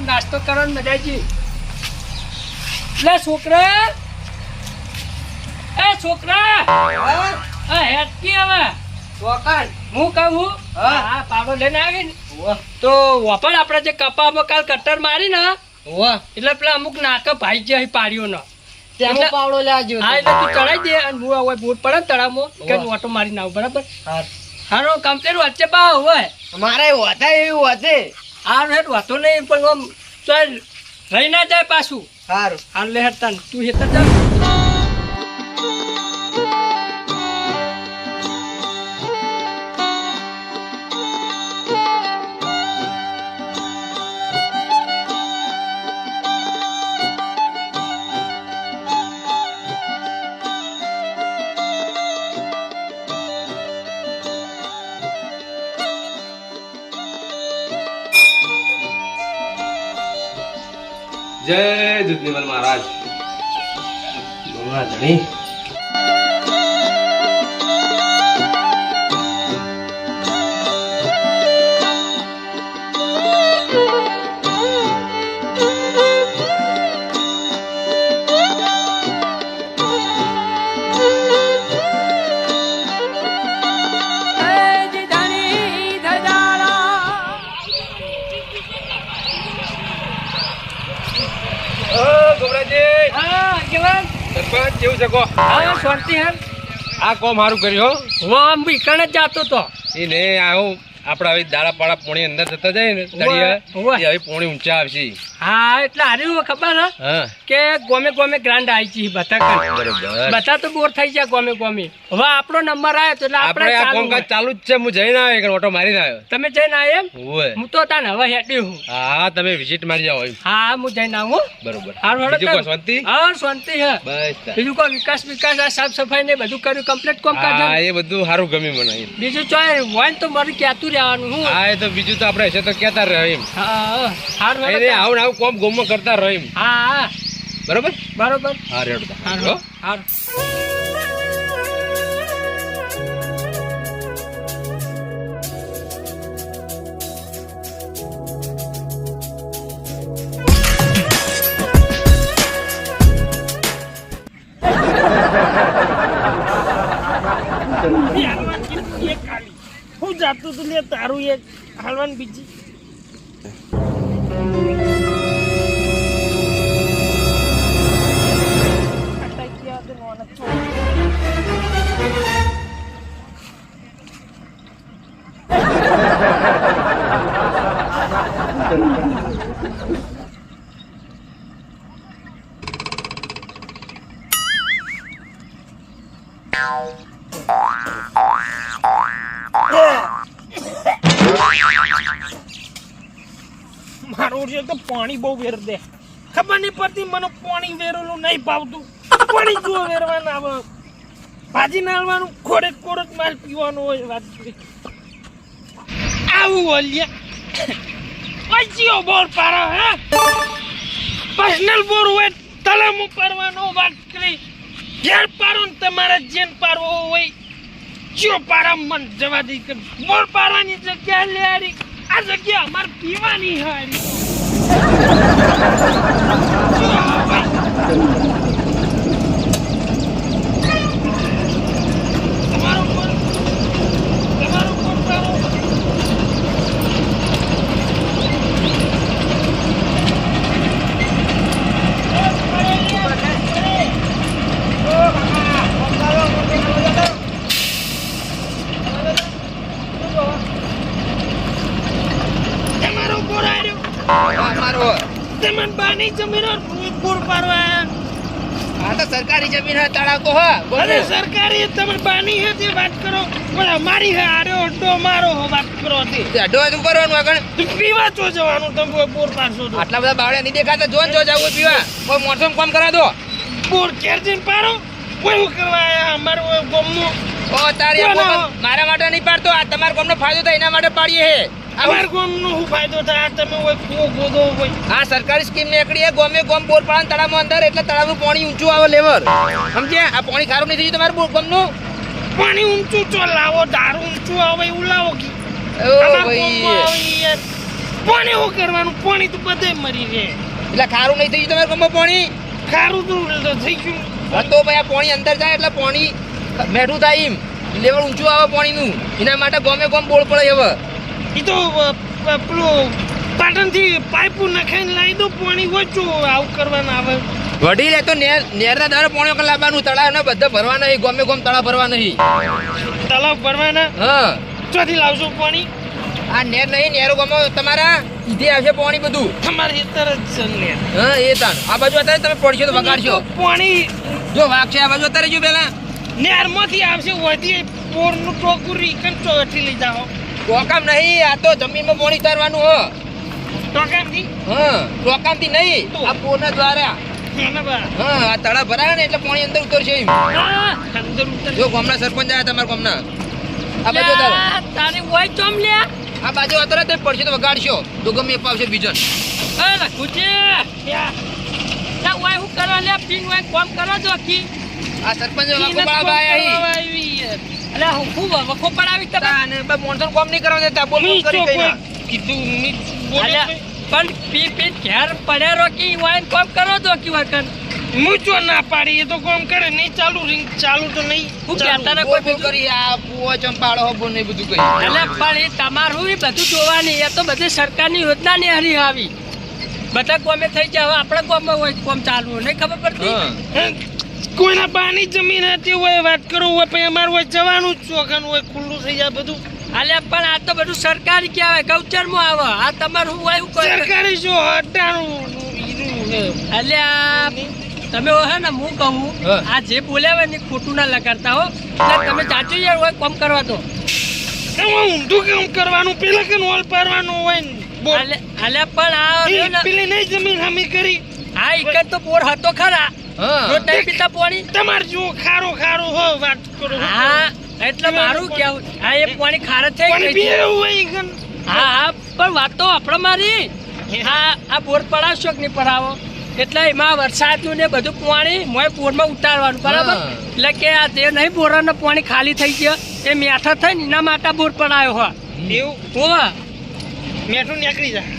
નાસ્તો કરવાનો મજા આવી લે છોકરા. એ છોકરા. આ હેટકી હવે. ચોકન હું કહું હું? હા. પાડો લઈને આવી ને તો વાપર આપણે જે કપામાં કાલ કટર મારી ને એટલે પેલા અમુક નાકે ભાઈ જે પાડ્યો તેમાં એટલે- પાવડો લેજો હા એટલે તું ચડાઈ દે અને હું હવે બૂટ પડે ને કે. ઓટો મારી નાવ બરાબર? હારો કમ્પ્લેટ વચ્ચે પા મારે વધે એવું વધે. હારું હેઠ વાતો નહીં પણ આમ ચાલ રહી ના જાય પાછું. સારું. હાલ લે હેઠ તું હેતર જા. જય દૂધનીમલ મહારાજ. ભગવાન ધણી આ કોમ સારું કર્યું હો. હું આમ બીકણ જ જાતો તો. એ ને આવું આપડા હવે દાડા પાડા પોણી અંદર જતા જાય ને હવે પોણી ઊંચા આવશે. હા એટલે હારી ખબર હે? કે ગોમે ગોમે ગ્રાન્ડ આવી છે બધા બરોબર. તો બોર થઈ ગયા ગોમે ગોમે. હવે આપણો નંબર આવ્યો તો એટલે આપણે આ ચાલુ ચાલુ જ છે હું જઈને આવ્યો ઓટો મારીને આવ્યો. તમે જઈને આવ્યો એમ? હું તો તાને હવે હેડી હું. હા તમે વિઝિટ મારી જાઓ હા હું જઈને આવું બરોબર. હારું હેડો બીજું શાંતિ? હા શાંતિ હે. બસ બીજું કોઈ વિકાસ વિકાસ આ સાફ સફાઈ ને બધું કર્યું કમ્પ્લીટ કોમ હા એ બધું સારું ગમ્યું મને બીજું ચોય હોય ને તો મારું કહેતું રહેવાનું હું. હા એ તો બીજું તો આપણે હશે તો કેતા રહે એમ. હા હારું. આવું આવું કોમ ગોમો કરતા રહે હા હા બરોબર? બરોબર. હા રેડો હા. હો? હું જાતું તું તારું એક હાલવાન બીજી. મારું છે તો પાણી બહુ વેર દે. ખબર નહીં પડતી મને પાણી વેરેલું નહીં ભાવતું. પાણી જો વેરવાના આવે ભાજી નાળવાનું ખોડે જ માલ પીવાનો હોય વાત આવું ઓલ્યા ઓજીઓ બોર પારો હે? પર્સનલ બોર હોય તલમ પારવાનો વાત કરી. ઘેર પારો ને તમારે જેન પારવો હોય ચિયો પારા મન જવા દઈ કે બોર પારવાની જગ્યા લે આ જગ્યા અમારે પીવાની હારી ચિયો ભાઈ. તમારો બોર તમારો બોર પારો તમારો બોર આવ્યો મારો બાની જમીન પૂર પારવા આ તો સરકારી જમીન હે તળાકો તો હા અરે સરકારી તમે બાની હે તે વાત કરો. પણ અમારી હે આરે અડ્ડો મારો હો વાત કરો તે. અડો શું કરવાનું આગળ? તું પીવા તો જવાનું તમે કોઈ પારશો તો. આટલા બધા બાવળે નહીં દેખાતા જો જો જાવું પીવા. કોઈ મોણસો કામ કરા દો. પૂર કેર જઈને પારો કોઈ હું કરવા આયા? અમારું ગમનું. ઓ તારી મારા માટે નહીં પાડતો. આ તમારા ગમનો ફાયદો થાય એના માટે પાડીએ હે. અમાર ગમનો શું ફાયદો થાય? તમે કોઈ કૂવો હોય. આ સરકારી સ્કીમ નીકળી હે ગોમે ગોમ બોર પાડન તળાવમાં અંદર એટલે તળાવનું પાણી ઊંચું આવે લેવલ સમજે આ પાણી ખારું નહીં થયું તમારું બોર ગોમનું પાણી ઊંચું ચો લાવો દારૂ ઊંચું આવે એવું લાવો કી. પાણી શું કરવાનું? પાણી તો બધે મરી રહે. એટલે ખારું નહીં થઈ ગયું તમારે ગામમાં પાણી? ખારું તો થઈ ગયું. તો ભાઈ આ પાણી અંદર જાય એટલે પાણી મેઠું થાય એમ. લેવલ ઊંચું આવે પાણીનું. એના માટે ગમે ગમ બોળ પડે હવે. એ તો પેલું પાટણથી પાઇપો નખાઈને લાવી દો પાણી ઓછું આવું કરવાનું આવે. વડી લે તો નેર નેરના દારે પોણો કલા લાવવાનું તળાવ ને બધા ભરવા નહીં ગમે ગોમ તળાવ ભરવા નહીં. તલાવ ભરવાના? હા. ચોથી લાવશો પાણી. આ નેર નહીં નેરો ગમો તમારા ઈધે આવશે પાણી બધું. તમારી તરત જ ને હા એ તાણ આ બાજુ અત્યારે તમે પડશો તો વગાડશો. પાણી જો વાગશે આ બાજુ અત્યારે જો પેલા નેરમાંથી આવશે વધી પોરનું ટોકું રીકન ચોથી લઈ જાઓ. ટોકામ નહીં આ તો જમીનમાં પાણી ઉતારવાનું હ. ટોકામથી? હા ટોકામથી નહીં આ પોના દ્વારા હા આ તળા ભરાય ને એટલે પાણી અંદર ઉતરશે જો ગામના સરપંચ આવ્યા તમારા ગામના. આ બાજુ તારી હોય ચોમ લે આ બાજુ અત્યારે તે પડશે તો વગાડશો. તો ગમે એ પાવશે બીજન. એ લખુજી ના ઓય હું કરવા લ્યા? પીન ઓય કોમ કરો જો કી આ સરપંચ વાકો આયા આવી યાર. હું ખૂબ વખો પડાવી તમે અને બા મોણસો કોમ નહીં કરવા દેતા બોલ કરી કઈ ના. કીધું મી બોલે પણ પી પી ઘેર પડ્યા રોકી વાઈન કોમ કરો તો કી વખત હું જો ના પાડી એ તો કોમ કરે નહીં ચાલુ રિંગ ચાલુ તો નહીં હું. કહેતા બોલ બોલ કરી આ બુઓ ચંપાળો હો ને બધું કઈ એટલે પણ એ તમારું એ બધું જોવાની એ તો બધી સરકારની યોજના ની હરી આવી બધા કોમે થઈ જાય હવે કોમ હોય કોમ ચાલુ નહીં ખબર પડતી? કોઈના બાની જમીન હતી હોય વાત કરું હોય પછી અમારે હોય જવાનું જ ચોખાનું હોય ખુલ્લું થઈ જાય બધું. અલ્યા પણ આ તો બધું સરકારી કહેવાય ગૌચરમાં આવે. આ તમારું હોય એવું સરકારી જો હટાણું અલ્યા તમે હો હે ને હું કહું આ જે બોલ્યા હોય ને ખોટું ના લગાડતા હો. તમે સાચું યાર હોય કોમ કરવા તો. ઊંધું કેમ કરવાનું? પેલા કે નોલ પારવાનું હોય ને. અલ્યા પણ આ પેલી નહીં જમીન હમી કરી. આ એક તો બોર હતો ખરા. હા રોજ નહીં પીતા પાણી? તમારે જો ખારો ખારો હો વાત કરો હા. એટલે મારું કેવું હા એ પાણી ખારા થઈ ગઈ છે. એવું હોય ઈ ગન. હા હા પણ વાત તો આપણે મારી. હા. આ બોર પડાવશો કે નહીં પડાવો? એટલે એમાં વરસાદનું ને બધું પાણી મોય બોરમાં ઉતારવાનું બરાબર? એટલે કે આ જે નહીં બોરાનું પાણી ખાલી થઈ ગયો એ મેઠા થઈ ને એના માટે બોર પડાયો હોય એવું? હોવા મેઠું નીકળી જાય.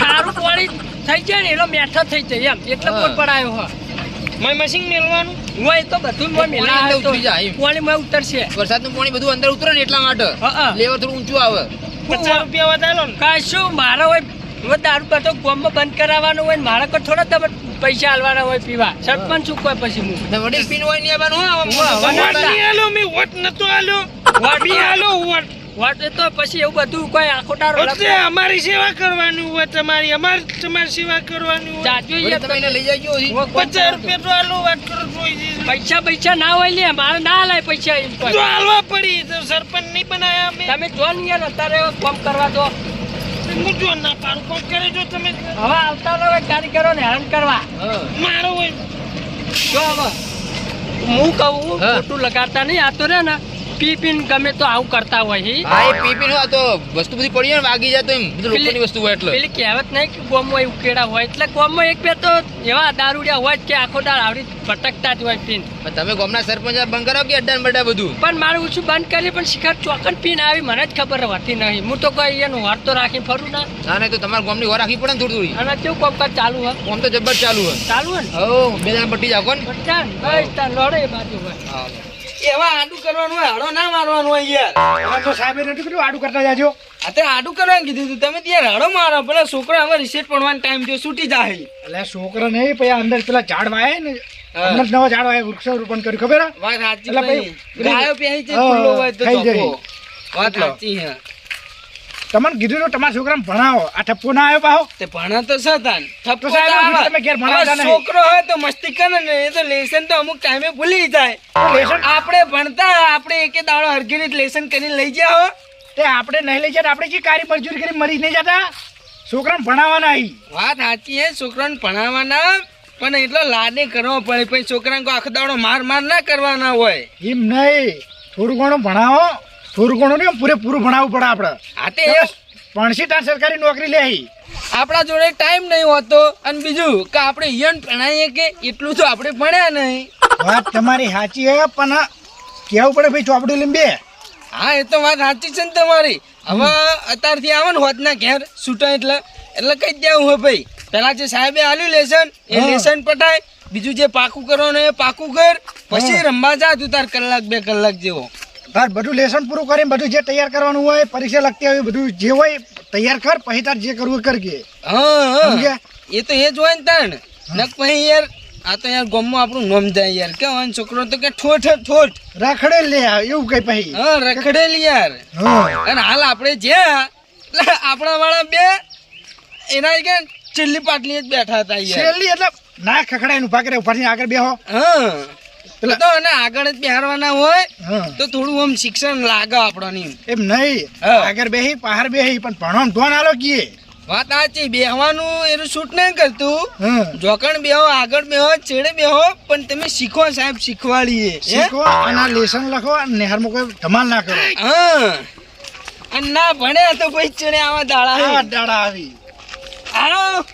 ખારું પાણી થઈ જાય ને એનો મેઠો થઈ જાય એમ. એટલે. બોર પડાયો હોય મય મશીન મેળવાનું. હોય તો બધું મોય મેલા અંદર ઉતરી જાય પાણી મોય ઉતરશે. વરસાદનું પાણી બધું અંદર ઉતરે ને એટલા માટે. હા. થોડું ઊંચું આવે. પચાસ રૂપિયા વધારો ને. કશું મારા હોય હવે દારૂ પાતો ગોમમાં બંધ કરાવવાનું હોય ને મારા કોઈ થોડા તમે પૈસા આલવાના હોય પીવા. સરપંચ શું કોઈ પછી હું? ને વડીલ પીન હોય નહીં આવવાનું હું. વોટ નહીં આલ્યો મેં વોટ નતો આલ્યો વોટ બી આલ્યો વોટ વાત એ તો પછી એવું બધું કોઈ આખો દારો અમારી સેવા કરવાની હોય તમારી અમારે તમારી સેવા કરવાની હોય. જાજુ તમે લઈ. રૂપિયા તો આલો વાત કરો જોઈ જઈએ. પૈસા પૈસા ના હોય લે મારે ના લાય પૈસા એમ કોઈ. આલવા પડી તો સરપંચ નહીં બનાયા અમે. તમે જો ને યાર અત્યારે કોમ કરવા દો હું જો ના પાડું? કોમ કરે જો તમે. હવે આવતા રહો કારીગરો ને હેરાન કરવા. મારો હોય. જો હવે. હું કહું. ખોટું લગાડતા નહીં આ તો રે ને. પી પીન ગમે તો આવું કરતા હોય છે. હા એ પી પીને આ તો વસ્તુ બધી પડી હોય ને વાગી જાય તો એમ બધું લોકોની વસ્તુ હોય એટલે. પેલી કહેવત નહીં કે ગોમમાં એવું કેળા હોય એટલે ગોમમાં એક બે તો એવા દારૂડિયા હોય કે આખો દાળ આવડી ભટકતા જ હોય પીન. પણ તમે ગોમના સરપંચ બંધ કરાવ કે અડ્ડા ને બડ્ડા બધું? પણ મારું ઓછું બંધ કરી પણ શિખર ચોકન પીન આવી મને જ ખબર હોતી નહીં. હું તો કઈ એનું વાર તો રાખી ફરું ના. ના નહીં તો તમારે ગોમની વાર રાખવી પડે ને થોડી થોડી. અને કેવું કોમકાજ ચાલુ હોય કોમ તો જબર ચાલુ હોય ચાલુ હોય ને? હો બે જણા પટ્ટી જાવ કોણ ને. બસ તાર લડે બાજુ હોય. એવા આડું કરવાનું હોય હળો ના મારવાનું હોય યાર. તો સાહેબ એને કીધું આડું કરતા જાજો. અત્યારે આડું કરવાનું કીધું તું. તમે ત્યાં હળો મારો પેલા છોકરા હવે રિસેટ પડવાનો ટાઈમ થયો છૂટી જાય. એટલે છોકરા નહીં પછી અંદર પેલા ઝાડ વાય ને અંદર હમણાં નવા ઝાડ વાય વૃક્ષારોપણ કર્યું ખબર વાત સાચી ગાયો પહેરી હા, ખુલ્લો હોય તો જાય. વાત સાચી હે તમને કીધું તો તમારા છોકરાને ભણાવો. આ ઠપકો ના આવ્યો પાહો. તે ભણા તો સતાન સાહેબ, તમે ઘેર ભણાવતા નહીં. છોકરો હોય તો મસ્તી કરે ને એ તો લેસન તો અમુક ટાઈમે ભૂલી જાય. લેસન આપણે ભણતા આપણે એકે દાડો હરગીને લેસન કરીને લઈ ગયા હો. તે આપણે નહીં લઈ જતા આપણે કી કારી મજૂરી કરી મરી નહીં જતા? છોકરાને ભણાવવાના વાત સાચી હે છોકરાને ભણાવવાના પણ એટલો લાદે કરવો પડે. પછી છોકરાને આખો દાડો માર માર ના કરવાના હોય. એમ નહીં. થોડું ઘણું ભણાવો. થોડું ઘણું નહીં પૂરેપૂરું ભણાવવું પડે આપણે. આ તે એ ભણશી તાર સરકારી નોકરી લે આપણા જોડે ટાઈમ નહીં હોતો. અને બીજું કે આપણે યન ભણાઈએ કે એટલું તો આપણે ભણ્યા નહીં. વાત તમારી સાચી હે પણ કેવું પડે ભાઈ ચોપડી લઈને બે? હા એ તો વાત સાચી છે ને તમારી. હવે અત્યારથી આવે ને હોતના ઘેર છૂટા એટલે એટલે કહી દેવું હોય ભાઈ. પેલા જે સાહેબે આલ્યું લેસન એ. લેસન પટાય. બીજું જે પાકું કરવાનું એ પાકું કર. પછી રમવા જા તું તાર કલાક બે કલાક જેવો. તાર બધું લેસન પૂરું કરીને બધું જે તૈયાર કરવાનું હોય પરીક્ષા લગતી હોય બધું જે હોય તૈયાર કર પછી તાર જે કરવું કર કરજે. હા હા? એ તો એ જ હોય ને તાણ. નક પછી યાર આ તો યાર ગામમાં આપણું નોમ જાય યાર. કે હોય છોકરો તો કે ઠોઠ ઠોઠ. રખડે લે એવું કઈ પછી? હા રખડેલી યાર. હા. અને હાલ આપણે જે આપણા વાળા બે એના કે છેલ્લી પાટલી જ બેઠા હતા યાર. છેલ્લી એટલે ના ખખડાયનું ભાગ ઉપરથી આગળ બેહો. હા. તો અને આગળ જ બેહારવાના હોય તો થોડું આમ શિક્ષણ લાગે આપણને એમ. નહીં. આગળ બેહી બહાર બેહી પણ ભણવામાં ધોન આલો કીએ. વાત સાચી બેહવાનું એનું શૂટ નહીં કરતું. જોકણ બેહો આગળ બેહો છેડે બેહો પણ તમે શીખો સાહેબ શીખવાડીએ? શીખો આના લેસન લખો અને નેહારમાં કોઈ ધમાલ ના કરો. હા. અને ના ભણ્યા તો કોઈ ચડે આવા દાડા આવા દાડા આવી. આવો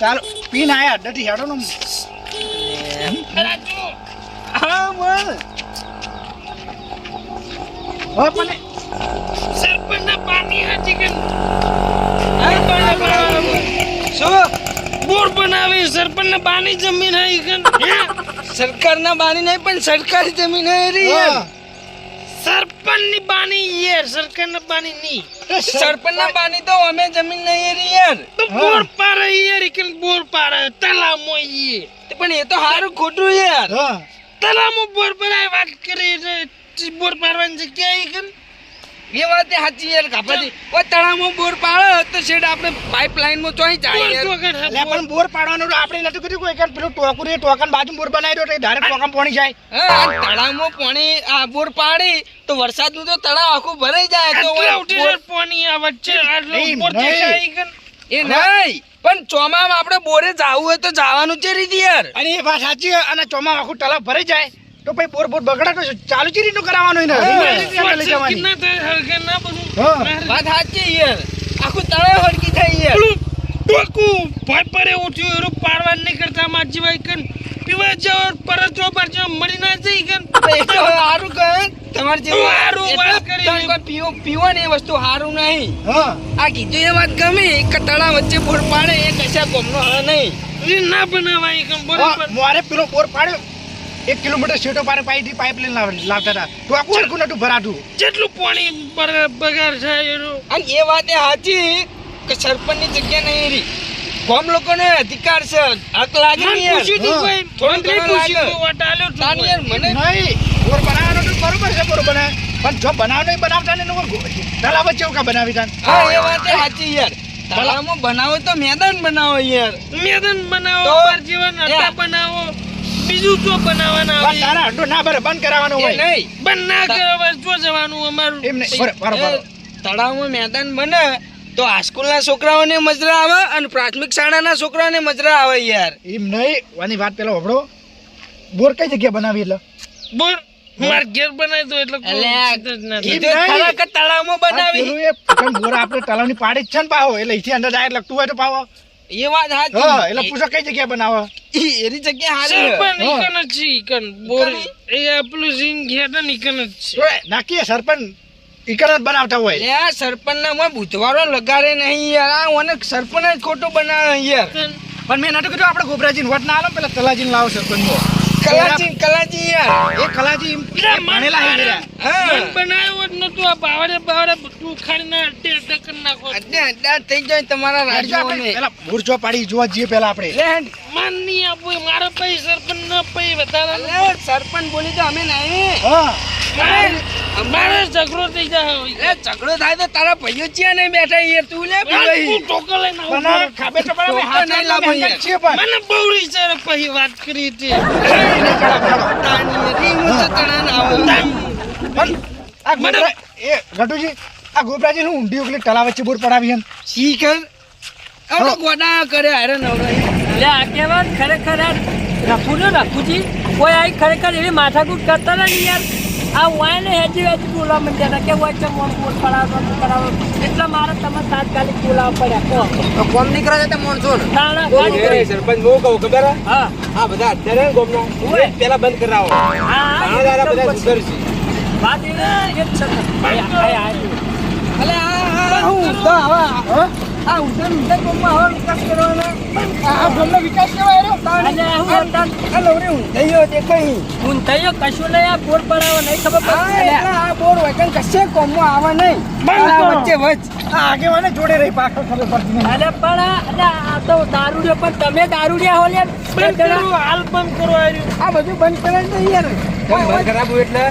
ચાલો પીન આયા ડટી હેડો નો હા બોલ હો પણ સરપંચના પાણી હાથી કે. શું બોર બનાવી સરપંચના બાની જમીન હાઈ કે હે? સરકારના બાની નહીં પણ સરકારી જમીન હે રી યાર. હા. બાની યાર સરકારના બાની નહીં સરપંચના બાની તો અમે જમીન નહીં રી યાર તો બોર પાડે યાર કે બોર પાડે તલામો પણ એ તો સારું ખોટું યાર. હા. તલામો બોર પડાય વાત કરી એટલે બોર પાડવાની જગ્યા ઈ એ વાત સાચી યાર કાપાજી ઓ તળાવમાં બોર પાડો તો શેડ આપણે પાઇપલાઇનમાં ચોઈ જાય યાર. વગર પણ બોર પાડવાનું આપણે નથી કર્યું કોઈ કે પેલું ટોકું ટોકન બાજુ બોર બનાવી દો તો ડાયરેક્ટ ટોકન પાણી જાય. હા, તળાવમાં પાણી આ બોર પાડી તો વરસાદનું તો તળાવ આખું ભરાઈ જાય તો ઉઠી પાણી આ વચ્ચે આટલું. દેખાય ઈ એ નહીં. પણ ચોમામાં આપણે બોરે જવું હોય તો જવાનું છે રીતિ યાર. અને એ વાત સાચી અને ચોમામાં આખું તલાવ ભરાઈ જાય તો પછી બોર બોર બગડા તો ચાલુ ચીરી રીતનું કરાવવાનું હોય રીંગણ લઈ જવાની. ના થાય? હલકે ના બધું? હા. વાત સાચી યાર. આખું તળાવ હરકી થઈ યાર. ટોકું ભાઈ પરે ઉઠ્યું એનું પાડવા નહીં કરતા માજી ભાઈ કન. પીવા જાવ પરત જો પર જો મરી ના જઈ કે હારું સારું કહે. તમારે જે હારું વાત કરી. પીવો પીવો ને એ વસ્તુ હારું નહીં. હા. આ કીધું એ વાત ગમે એક તળા વચ્ચે બોર પાડે એ કશા ગોમનો હા નહીં. ના બનાવાય કન બરોબર. મારે પેલો બોર પાડ્યો. એક કિલોમીટર સીટો પારે પાઈથી પાઇપ લઈને લાવતા હતા. તો આખું હરખું નતું ભરાતું? જેટલું પાણી બગ- બગાડ થાય એનું. અને એ વાત એ સાચી કે સરપંચની જગ્યા નહીં રહી. ગામ લોકોને અધિકાર છે. હક લાગે ને યાર. થોડું ઘણું લાગે. તાન યાર મને નહીં. ઓર બનાવવાનો તો બરોબર છે બરોબર બને. પણ જો બનાવ નહીં બનાવતા ને એનો તલાવ વચ્ચે એવું બનાવી તા હા એ વાત સાચી યાર. તલામો બનાવો તો મેદાન બનાવો યાર. મેદાન બનાવો પર જીવન અડ્ડા બનાવો. બીજું તો બનાવવાના આવે તારા અડ્ડો ના બરે બંધ કરાવવાનો હોય. નહીં. બંધ ના કરવા જો જવાનું અમારું. એમ નહીં. બરો- બરોબર. તળાવમાં મેદાન બને તો હાઈસ્કૂલના છોકરાઓને મજરા આવે અને પ્રાથમિક શાળાના છોકરાઓને મજરા આવે યાર. એમ નહીં આની વાત પેલા હોભળો બોર કઈ જગ્યા બનાવી એટલે? બોલ માર ઘેર બનાવી દો એટલે એ થાય. કીધું કે તળાવમાં બનાવી. એ બોર આપણે પાડી જ છે ને પાવો એટલે અહીંથી અંદર ડાયરેક્ટ લગતું હોય તો પાવો એ વાત હા એટલે પૂછો કઈ જગ્યા બનાવો. એની જગ્યા હારી. સરપંચ હા. જ છે ઈકન. બોર એ આપણું સિંગ ઘેર ને ઈકન જ છે. નાખીએ સરપંચ. ઈકર બનાવતા હોય. લે સરપંચ સરપંચના મોં બુધવારો લગાડે નહીં યાર. આ ઓને સરપંચ જ ખોટું બનાવે યાર. પણ મેં નતું કીધું આપણે ગોબરાજી વટ ના આલો પેલા તલાજીને લાવો સરપંચ કલાજી કલાજી યાર. એ કલાજી ભણેલા હે હીરા. હા. બનાવ્યો જ નતું આ બાવડે બાવડે બધું ખાડીને અડધે અડે કરી નાખો. અડે અડે થઈ જાય તમારા રાજા ને પેલા મૂર્જો પાડી જોવા જઈએ પેલા આપણે. લે માન નહીં આપું મારો પૈસા પૈ સરપંચ નો પૈ વધારે સરપંચ બોલી તો અમે નહીં. હા. મારે મારે ઝઘડો થઈ જાય એટલે ઝઘડો થાય તો તારા ભાઈઓ ચિયા નહીં બેઠા યાર તું લે ભાઈ. હું ટોકો લઈને આવું. ખાબે તો મે હાથ નહીં લાવો અહીંયા. મને બહુ વિચારે પછી વાત કરી હતી. તાની રીંગ તો તણા ના આવો. પણ આ મને એ ગટુજી આ ગોપરાજી નું ઊંડી ઉકલી તળાવ વચ્ચે બોર પડાવી એમ. શીખર હવે ગોડા કરે હારે નવરાઈ લે આ કહેવાય ને ખરેખર આ રખું ને રખુજી કોઈ આ ખરેખર એવી માથાકૂટ કરતા નહીં યાર? આ વાય હજી હેજી બોલવા માંડ્યા કે હોય છે મોન પડાવો પડાવો કરાવો એટલે મારે તમે તાત્કાલિક બોલાવવા પડ્યા. કહો. કોમ નીકળે છે તે માણસો ને તાણા ગાડી કરી. સરપંચ હું કહું ખબર હા? હા. આ બધા અત્યારે ગોમના. પેલા બંધ કરાવો. હા, હા તાણા બધા સુધરશે. વાત એ જ છે ને. આ- આ- આ- અલે આ આ હું? તો હવે આ ઉધર ઉધર ગામમાં હવે વિકાસ કરવાનો. આ આ ગામનો વિકાસ કેવાય રહ્યો અને હું આ લવરી ઊંધાઈઓ દેખાઈ હું થયો કશું નહીં આ બોર આવે નહીં ખબર આ આ બોર વગર કશે કોમમાં આવે નહીં. બંધ. વચ્ચે વચ આ આગેવાને જોડે રહી પાછળ ખબર પડતી નહીં. અરે પણ આ- તો દારૂડિયો પણ તમે દારૂડિયા હો લ્યા. બંધ કરો હાલ બંધ કરો આ આ બધું બંધ કરે ને યાર. બંધ કરાવવું એટલે?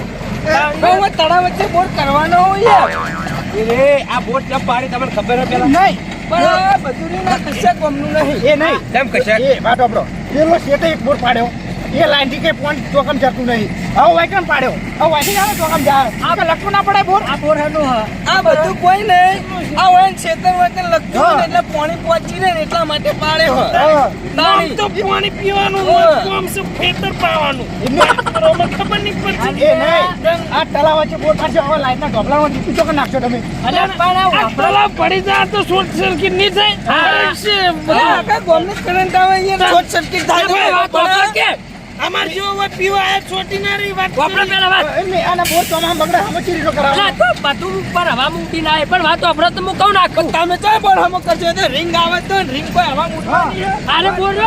તળાવ વચ્ચે બોર કરવાનો હોય યાર. એ આ બોટ કેમ પાડી? તમને ખબર હે પેલા? નહીં. પણ આ બધું નહીં ના કશે કોમનું નહીં. એ નહીં. કેમ કશે એ વાત આપણો પેલો શેઠે એક બોર પાડ્યો. એ લાઈનથી કઈ પોઈન્ટ ચોકમ જતું નહીં. હવે વાયકમ પાડ્યો? હવે વાયથી આવે ચોકમ જાય? આ લખવું ના પડે બોર. આ બોર હેનું આ બધું કોઈ નહીં. આ હોય ખેતર વચ્ચે લખતું એટલે પાણી પહોંચી રહે એટલા માટે પાડે હોય. તો પાણી પીવાનું કોમ છે ખેતર પાવાનું? કરો, મને ખબર નહીં પડતી. એ નહીં. આ તળાવ વચ્ચે બોર પાડશે હવે લાઈન ના ગભલામાં ટીપી ચોકમ નાખશો તમે. અરે પણ આ આ તળાવ પડી જાય તો શોર્ટ સર્કિટ નહીં થાય? હા. છે આ ગામને કરંટ આવે એ શોર્ટ સર્કિટ થાય તો અમાર જેવો હોય પીવા આયા છોટી ના રહી વાત આપણે. પેલા વાત. એ નહીં આના બોર ચોમામાં બગડે હમ ચીરી નો અરે ના તો બધું ઉપર હવા મૂકી ના પણ વાત આપણે તો હું કહું નાખું તમે ચાય પણ હમ કરજો તો રિંગ આવે તો રિંગ કોઈ હવા મૂકવાની. આને બોર ને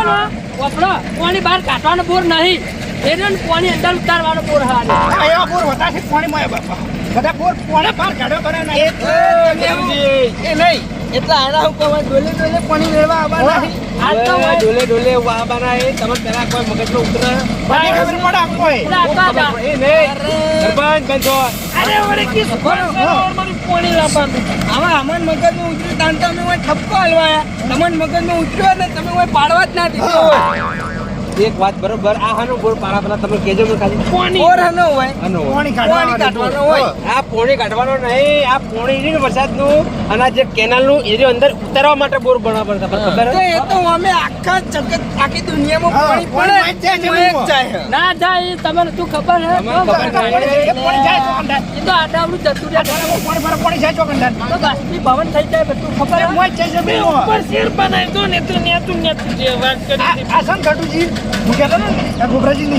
વાપરો કોની બહાર કાઢવાનો બોર નહીં. એ રહ્યો ને કોની અંદર ઉતારવાનો બોર હારે આને. આ એવા બોર વધારે છે બાપા બધા બોર પાણી બહાર કાઢો કરે ના. એ એ નહીં. એટલે આના હું કહું ડોલે ડોલે પાણી મેળવા આવવાના આ ડોલે ડોલે એ તમે પેલા કોઈ મગજમાં ઉતરે. બધી ખબર પડે આમ કોઈ. આ. એ નહીં સરપંચ બંધ અરે વળી કે સરોવર મારું પાણી લાવવાનું આમાં અમન મગજમાં ઉતર્યું તાન તો અમે ઓય ઠપકો હલવાયા. તમને મગજમાં ઉતર્યો ને તમે ઓય પાડવા જ ના દીધો હોય. એક વાત બરોબર આ હાનો બોર પારા પેલા તમે કેજો મને ખાલી. પોણી. ઓર હનો હોય. આનો પોણી કાઢવાનો હોય. આ પોણી કાઢવાનો નહીં આ પોણી ની વરસાદનું અને જે જે કેનાલનું એરિયો અંદર ઉતારવા માટે બોર બનાવવા પડતા ખબર તો એ તો અમે આખા જગત આખી દુનિયામાં પાણી પડે. જાય છે તો એક જાય. ના જાય તમને શું ખબર હે? તમને ખબર તો નહીં. એ પાણી જાય ચોકંડા એ તો આડાવડું જતું રહ્યા પાણી ભરે પાણી જાય ચોકંડા તો બાષ્પી ભવન થઈ જાય બધું ખબર? મોય છે ઉપર શેર બનાવી દો ને તો નેતું નેતું જે વાત કરી આ હતી. હું કહેતો ને આ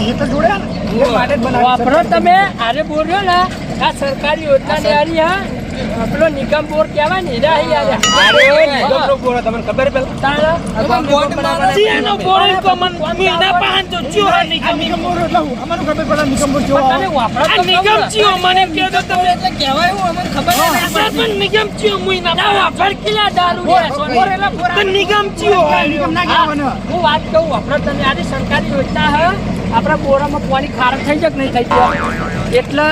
હેતર જોડ્યા ને માટે જ બનાવી તમે આરે રહ્યો ને આ સરકારી યોજના ને હા. પેલો નિગમ બોર કહેવાય ને ઈરા અહીં અરે અરે નિગમનો બોર તમને ખબર પેલ? આમાં બોટ મારે? બોર તો મન મીના પાન તો ચો હા આ નિગમ બોર એટલે હું? અમારું ખબર પડે નિગમબોર બોર આવે. તને વાપરો તો નિગમ ચીઓ મને કહો તો તમે. એટલે કહેવાય હું અમને ખબર જ ના સર પણ નિગમ ચીઓ મહિના ના વાપર કિલા દારૂ રે, બોર એટલે બોર તો. નિગમ ચિયો નિગમ ના કહેવાનો હું. વાત કહું આપણે તમે આજે સરકારી યોજના હ. આપણા બોરામાં પાણી ખારક થઈ જક નહીં થઈ એટલે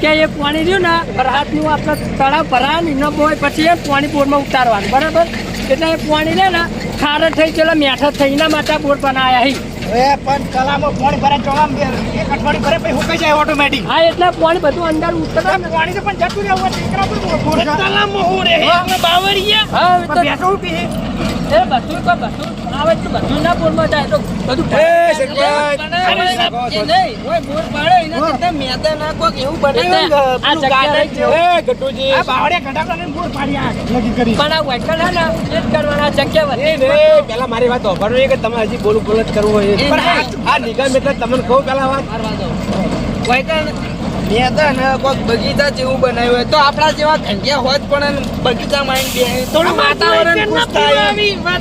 કે એ પાણી રહ્યું ને વરસાદનું આપણે તળાવ ભરાય ને હોય પછી એ પાણી બોરમાં ઉતારવાનું, બરાબર? એટલે એ પાણી લે ને ખારક થઈ ગયેલા મેઠા થઈ એના માટે બોર બનાવ્યા હી. એ પણ કલામાં પાણી ભરાય ચોમામાં એક અઠવાડિયું ભરે પછી હુકાઈ જાય ઓટોમેટિક હા એટલે પાણી બધું અંદર ઉતરે. પાણી તો પણ જતું રહેવું હોય ટેકરા પર બોર છે. તલામાં હું રે એટલે બાવળિયા? હા તો પણ બેસો એ બધું તો બધું આવે તો બધું. ના બોરમાં જાય તો બધું એ સરપંચ અરે સાહેબ, એ નહીં, ઓય બોર પાડો એના કરતા મેદા નાખો કે એવું એટલે આ જગ્યા ગાર્ડન રહી જેવું. એ ગટુજી આ બાવળિયા ઘટાડાને બોર પાડી આ. નક્કી કરી. પણ આ વાઇકલ હે ને એ કરવાના જગ્યા એ વધી રે પેલા મારી વાત સાંભળો એ કે તમે હજી બોલું બોલ જ કરવું હોય. પણ આ નિગમ એટલે તમને કહું પેલા વાત. ઓય કાંઈ મેદા ને કોઈક બગીચા જેવું બનાવ્યું હોય. તો આપણા જેવા ઘંટિયા હોત પણ બગીચામાં આવીને બેસે. થોડું વાતાવરણ ખુશ થાય એમ. વાત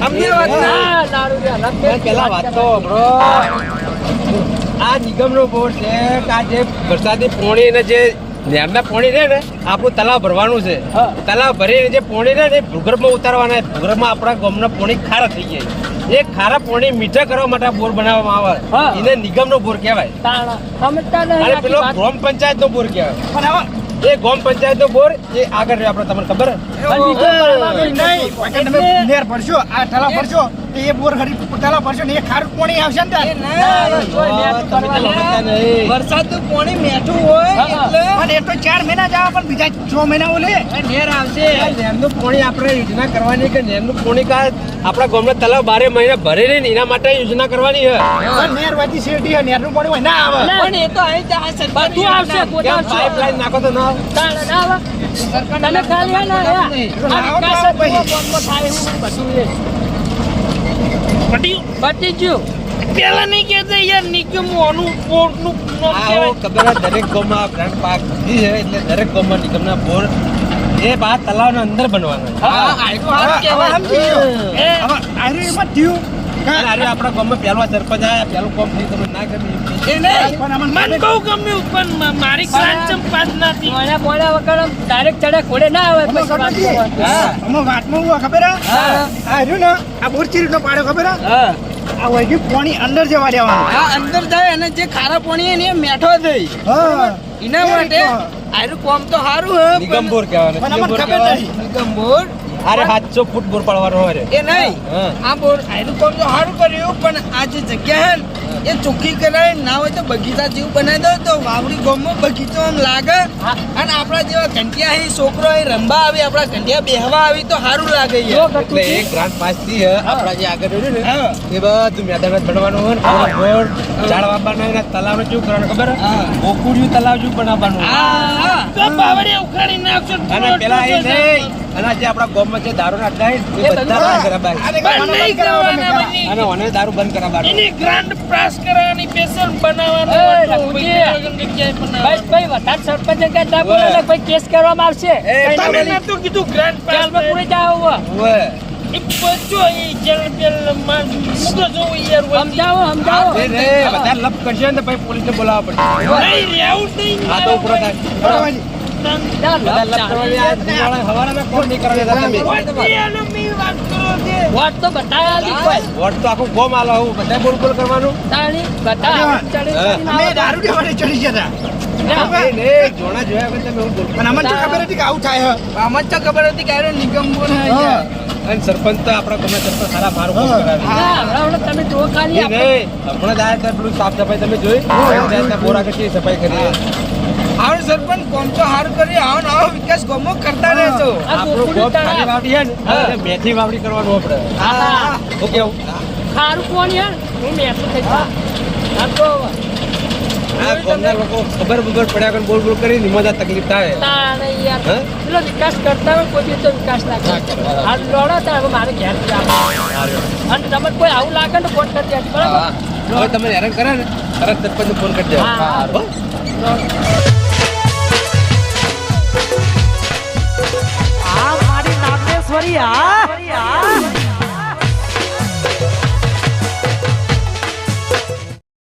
ને? પેલા તો સાંભળો. આ નિગમનો બોર છે કે આ જે વરસાદી પોણી ને જે નેરના પોણી રહે ને આપણું તલાવ ભરવાનું છે તલાવ ભરીને જે પોણી રહે ને ભૂગર્ભમાં ઉતારવાના ભૂગર્ભમાં આપણા ગામના પોણી ખારા થઈ જાય એ ખારા પોણી મીઠા કરવા માટે બોર બનાવવામાં આવે એને નિગમનો બોર કહેવાય અને પેલો ગ્રામ પંચાયત નો બોર કહેવાય એ ગામ પંચાયત નો બોર એ આગળ આપણે તમને ખબર હે? પણ બીજો પાડવાનો નહીં, નહીં. નેર ભરશો આ તલાવ ભરશો એ બોર ખરી પોતાના ભરશો ને એ ખારું પાણી આવશે ને તમે તો પાણી મેઠું હોય. એટલે એ તો ચાર મહિના જવા પણ બીજા છ મહિના ઓલે નેર આવશે. નેરનું પાણી આપણે યોજના કરવાની કે નેરનું પાણી કા આપણા ગામના તલાવ બારે મહિને ભરે ને એના માટે યોજના કરવાની છે? પણ નેર વાંચી શેરડી હોય, નેરનું પાણી હોય ના આવે. પણ એ તો અહીં જ આ સરકારી બધું આવશે પોતા પાઇપલાઇન નાખો તો ના? આવે? તમે ખાલી ના આ વિકાસ થાય એવું બધું એ પટ્યું બધી ગયું. પેલા નહીં કહેતા યાર નામ ખબર દરેક ગામમાં બ્રાન્ડ પાક બધી છે એટલે દરેક ગામમાં નિગમના બોર એ બા તલાવના અંદર બનવાનો હા કહેવાય. એમાં થયું. અને અરે આપણા ગામમાં પહેલો સરપંચ આયા પહેલું કોમ થયું તમને ના ગમે એ નહીં પણ બહુ ગમ્યું પણ મારી ક્રાંચમ પાંચ નથી વગર ડાયરેક્ટ ચડ્યા ઘોડે ના આવે. હા. અમે વાતમાં હું ખબર હા. આ રહ્યું ને આ બોર ચી રીતનો ખબર હે? હા આ વૈગી પાણી અંદર જવા દેવાનું હા અંદર જાય અને જે ખારા પાણી એને મેઠો થઈ હા એના માટે આયરું કોમ તો સારું હે નિગમપુર કહેવાનો પણ નિગમ અમને બોર ખબર કહેવાય. નહીં નિગમબોર અરે સાતસો ફૂટ બોર પાડવાનો હોય. એ નહીં આ બોર આયરું કોમ તો સારું કર્યું પણ આ જે જગ્યા હે ને એ ચોખ્ખી કરાય ના હોય તો બગીચા જેવું બનાવી દો તો વાવડી ગામમાં બગીચો આમ લાગે. અને આપણા જેવા ઘંટિયા હી છોકરો એ રમવા આવી આપણા ઘંટિયા બેહવા આવી તો સારું લાગે એટલે એક ગ્રાન્ડ પાસથી આપણા જે આગળ રહ્યું ને એ બધું મેદાન બનવાનું હોય ને ઝાડ વાવવાના હોય ને કેવું કરવાનું ખબર? હે? તલાવ જેવું બનાવવાનું. હા તો બાવળે ઉખાડી નાખશો અને પેલા એ નહીં. અને જે આપણા ગામમાં જે અડ્ડા છે એ બધા બંધ કરાવાય. અને ઓને દારૂ બંધ કરાવવાનો. એની ગ્રાન્ડ પ્રાસ કરવાની પેશન બનાવવાનો ભાઈ વધારે સરપંચ ને ના બોલે ભાઈ કેસ કરવામાં આવશે? એ, ના તમે કીધું ગ્રાન્ડ પ્રાસ જેલમાં પૂરી જાઓ હવે. એ બચ્ચો એ જેલ બેલમાં મૂકો જોવો યાર સમજાવો સમજાવો. રે, બધા લપ કરશે ને તો પોલીસને બોલાવવા પડશે. નહીં રહેવું નહીં. આ તો ઉપરો થાય. કરવાની. તમે. વોટ તો કોઈ. વોટ તો આખું ગોમ આલો હું બધા બોલ બોલ કરવાનું તાણી. ચડી. દારૂ દેવાની ચડી તમે જ સરપંચ તો આપણા ગમે સરપંચ સારા મારું તમે જુઓ ખાલી હમણાં જ પેલું સાફ સફાઈ તમે જોઈ બોરા કેટલી સફાઈ કરી આવો સરપંચ કોમ તો સારું કરી આવો આવો વિકાસ ગામો કરતા રહેજો. આપણો ગોમ ખાલી. વાવડી હા. મેથી વાવડી કરવાનું આપણે. હા. ઓકે કેવું કોણ યાર હું મેસું થઈ જા આ તો આ ગામના લોકો ખબર બબર પડ્યા વગર બોલ બોલ કરી નિમોદા તકલીફ થાય. તાણે યાર. પેલો વિકાસ કરતા હોય કોઈ તો વિકાસ ના કરે. આ લડો હવે મારે ઘેર અને તમને કોઈ આવું લાગે ને ફોન કરી દેજો બરાબર? હવે તમે હેરાન કરે ને તરત સરપંચ ફોન કરી હા. હો? આ મારી નાગેશ્વરી આ